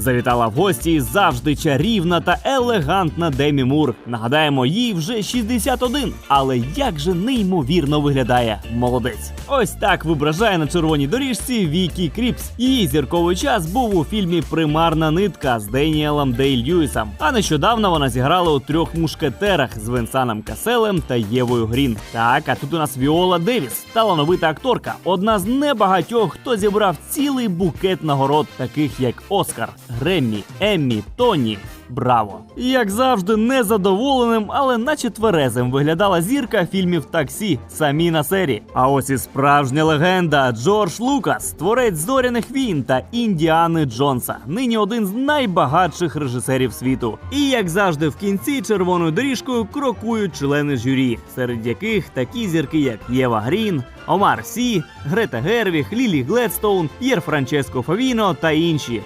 Завітала в гості завжди чарівна та елегантна Демі Мур. Нагадаємо, їй вже 61, але як же неймовірно виглядає молодець. Ось так вибражає на червоній доріжці Вікі Кріпс. Її зірковий час був у фільмі Примарна нитка з Деніелом Дей Льюісом. А нещодавно вона зіграла у трьох мушкетерах з Венсаном Каселем та Євою Грін. Так, а тут у нас Віола Девіс, талановита акторка, одна з небагатьох, хто зібрав цілий букет нагород, таких як Оскар, Греммі, Еммі, Тоні. Браво! Як завжди, незадоволеним, але наче тверезим виглядала зірка фільмів таксі самі на сері. А ось і справжня легенда Джордж Лукас, творець зоряних війн та Індіани Джонса. Нині один з найбагатших режисерів світу. І як завжди, в кінці червоною доріжкою крокують члени журі, серед яких такі зірки, як Єва Грін, Омар Сі, Грета Гервіг, Лілі Гледстоун, П'єр Франческо Фавіно та інші.